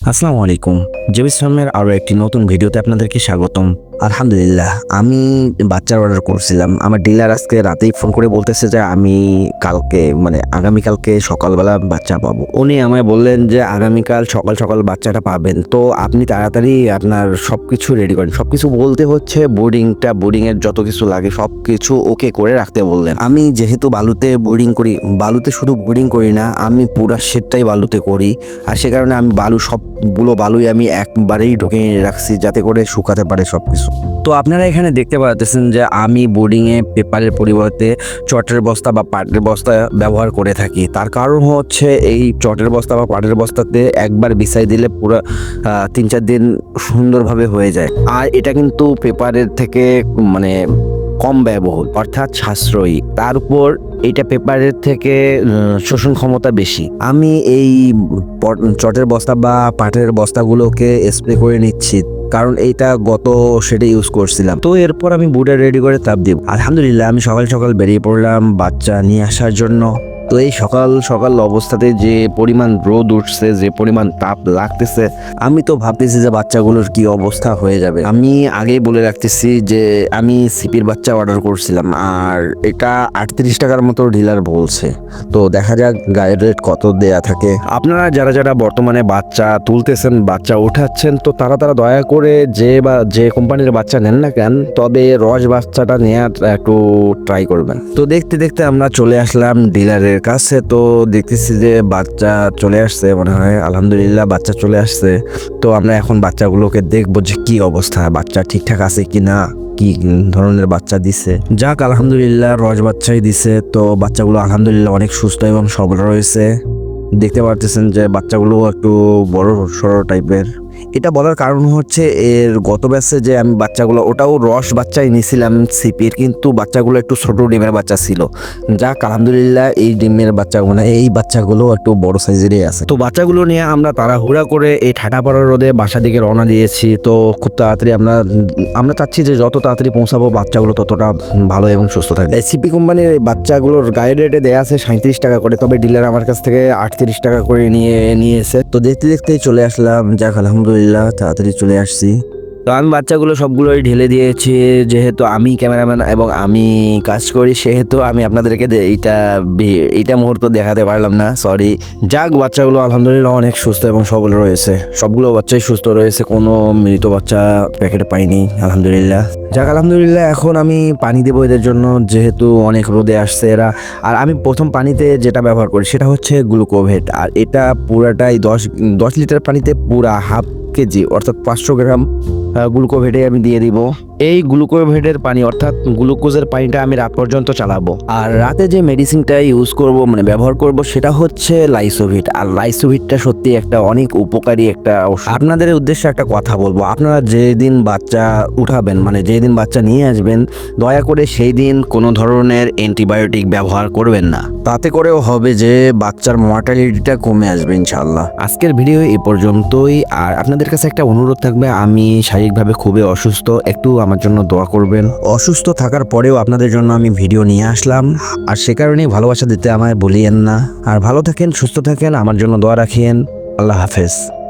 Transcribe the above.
আসসালামু আলাইকুম। জেবিস ফার্মের আরও একটি নতুন ভিডিওতে আপনাদেরকে স্বাগতম। আলহামদুলিল্লাহ, আমি বাচ্চার অর্ডার করছিলাম। আমার ডিলার আজকে রাতেই ফোন করে বলতেছে যে, আমি কালকে মানে আগামীকালকে সকালবেলা বাচ্চা পাবো। উনি আমায় বললেন যে, আগামীকাল সকাল সকাল বাচ্চাটা পাবেন। তো আপনি তাড়াতাড়ি আপনার সব কিছু রেডি করেন। সব কিছু বলতে হচ্ছে বোর্ডিংটা বোর্ডিংয়ের যত কিছু লাগে সব কিছু ওকে করে রাখতে বললেন। আমি যেহেতু বালুতে বোর্ডিং করি, বালুতে শুধু বোর্ডিং করি না, আমি পুরা শেডটাই বালুতে করি। আর সে কারণে আমি বালু সবগুলো বালুই আমি একবারেই ঢুকে রাখছি, যাতে করে শুকাতে পারে সব কিছু তো আপনারা এখানে দেখতে পাচ্ছেন যে আমি বোর্ডিংয়ে পেপারের পরিবর্তে চটের বস্তা বা পাটের বস্তা ব্যবহার করে থাকি। তার কারণ হচ্ছে এই চটের বস্তা বা পাটের বস্তাতে একবার বিছাই দিলে পুরো তিন চার দিন সুন্দরভাবে হয়ে যায়। আর এটা কিন্তু পেপারের থেকে মানে কম ব্যয়বহুল, অর্থাৎ সাশ্রয়ী। তার উপর এটা পেপারের থেকে শোষণ ক্ষমতা বেশি। আমি এই চটের বস্তা বা পাটের বস্তাগুলোকে স্প্রে করে নিচ্ছি, কারণ এইটা গত সেটা ইউজ করছিলাম। তো এরপর আমি বুটে রেডি করে তাপ দিব। আলহামদুলিল্লাহ, আমি সকাল সকাল বেরিয়ে পড়লাম বাচ্চা নিয়ে আসার জন্য। তো এই সকাল সকাল অবস্থাতে যে পরিমাণ রোদ উঠছে, যে পরিমাণ তাপ লাগতেছে, আমি তো ভাবতেছি যে বাচ্চাগুলোর কি অবস্থা হয়ে যাবে। আমি আগেই বলে রাখতেছি যে আমি সিপির বাচ্চা অর্ডার করছিলাম, আর এটা আটত্রিশ টাকার মতো ডিলার বলছে। তো দেখা যাক গায়ের রেট কত দেয়া থাকে। আপনারা যারা যারা বর্তমানে বাচ্চা তুলতেছেন, বাচ্চা উঠাচ্ছেন, তো তারা তারা দয়া করে যে বা যে কোম্পানির বাচ্চা নেন না কেন, তবে রস বাচ্চাটা নেওয়ার একটু ট্রাই করবেন। তো দেখতে দেখতে আমরা চলে আসলাম ডিলারের কাছে তো দেখতেছি যে বাচ্চা চলে আসছে মনে হয়। আলহামদুলিল্লাহ বাচ্চা চলে আসছে। তো আমরা এখন বাচ্চাগুলোকে দেখব যে কি অবস্থা, বাচ্চা ঠিকঠাক আছে কি না কি ধরনের বাচ্চা দিছে। যাক, আলহামদুলিল্লাহ রজ বাচ্চাই দিছে। তো বাচ্চাগুলো আলহামদুলিল্লাহ অনেক সুস্থ এবং সবল রয়েছে। দেখতে পারতেছেন যে বাচ্চাগুলো একটু বড় সড়ো টাইপের। এটা বলার কারণ হচ্ছে এর গত ব্যাচে যে আমি বাচ্চাগুলো, ওটাও রস বাচ্চাই নিয়েছিলাম সিপির কিন্তু বাচ্চাগুলো একটু ছোট ডিমের বাচ্চা ছিল। যাক আলহামদুলিল্লাহ এই ডিমের বাচ্চা মানে এই বাচ্চাগুলো একটু বড় সাইজেরই আছে। তো বাচ্চাগুলো নিয়ে আমরা তাড়াহুড়া করে এই ঠাটাপাড়া রোদে বাসা দিকে রওনা দিয়েছি। তো খুব তাড়াতাড়ি আমরা আমরা চাচ্ছি যে যত তাড়াতাড়ি পৌঁছাবো, বাচ্চাগুলো ততটা ভালো এবং সুস্থ থাকবে। সিপি কোম্পানির বাচ্চাগুলোর গায়ে রেটে দেওয়া আছে সাঁত্রিশ টাকা করে, তবে ডিলার আমার কাছ থেকে আটত্রিশ টাকা করে নিয়ে নিয়েছে তো দেখতে দেখতে চলে আসলাম। যাক, আলহামদুলিল্লাহ, তাড়াতাড়ি চলে আসছি। তো আমি বাচ্চাগুলো সবগুলোই ঢেলে দিয়েছি, যেহেতু আমি ক্যামেরাম্যান এবং আমি কাজ করি, সেহেতু আমি আপনাদেরকে এইটা এইটা মুহূর্ত দেখাতে পারলাম না সরি যাক, বাচ্চাগুলো আলহামদুলিল্লাহ অনেক সুস্থ এবং সবল রয়েছে। সবগুলো বাচ্চাই সুস্থ রয়েছে, কোনো মৃত বাচ্চা প্যাকেটে পাইনি, আলহামদুলিল্লাহ। যাক, আলহামদুলিল্লাহ, এখন আমি পানি দেবো এদের জন্য, যেহেতু অনেক রোদে আসছে এরা। আর আমি প্রথম পানিতে যেটা ব্যবহার করি, সেটা হচ্ছে গ্লুকোভেট। আর এটা পুরাটাই দশ দশ লিটার পানিতে পুরা হাফ কেজি অর্থাৎ পাঁচশো গ্রাম গ্লুকোভেটে আমি দিয়ে দিব। এই গ্লুকোভেটের পানি, অর্থাৎ গ্লুকোজের পানিটা আমি রাত পর্যন্ত চালাবো। আর রাতে যে মেডিসিনটা ইউজ করব মানে ব্যবহার করব, সেটা হচ্ছে লাইসোভিট আর লাইসোভিটটা সত্যি একটা অনেক উপকারী একটা ওষুধ। আপনাদের উদ্দেশ্যে একটা কথা বলব। আপনারা যেদিন বাচ্চা উঠাবেন মানে যেদিন বাচ্চা নিয়ে আসবেন, দয়া করে সেই দিন কোনো ধরনের অ্যান্টিবায়োটিক ব্যবহার করবেন না। তাতে করেও হবে যে বাচ্চার মর্টালিটিটা কমে আসবে ইনশাল্লাহ আজকের ভিডিও এ পর্যন্তই। আর আপনাদের কাছে একটা অনুরোধ থাকবে, আমি শারীরিকভাবে খুবই অসুস্থ, একটু আমার জন্য দোয়া করবেন। অসুস্থ থাকার পরেও আপনাদের জন্য আমি ভিডিও নিয়ে আসলাম। আর সে কারণেই ভালোবাসা দিতে আমায় বলিয়েন না। আর ভালো থাকেন, সুস্থ থাকেন, আমার জন্য দোয়া রাখিয়েন। আল্লাহ হাফেজ।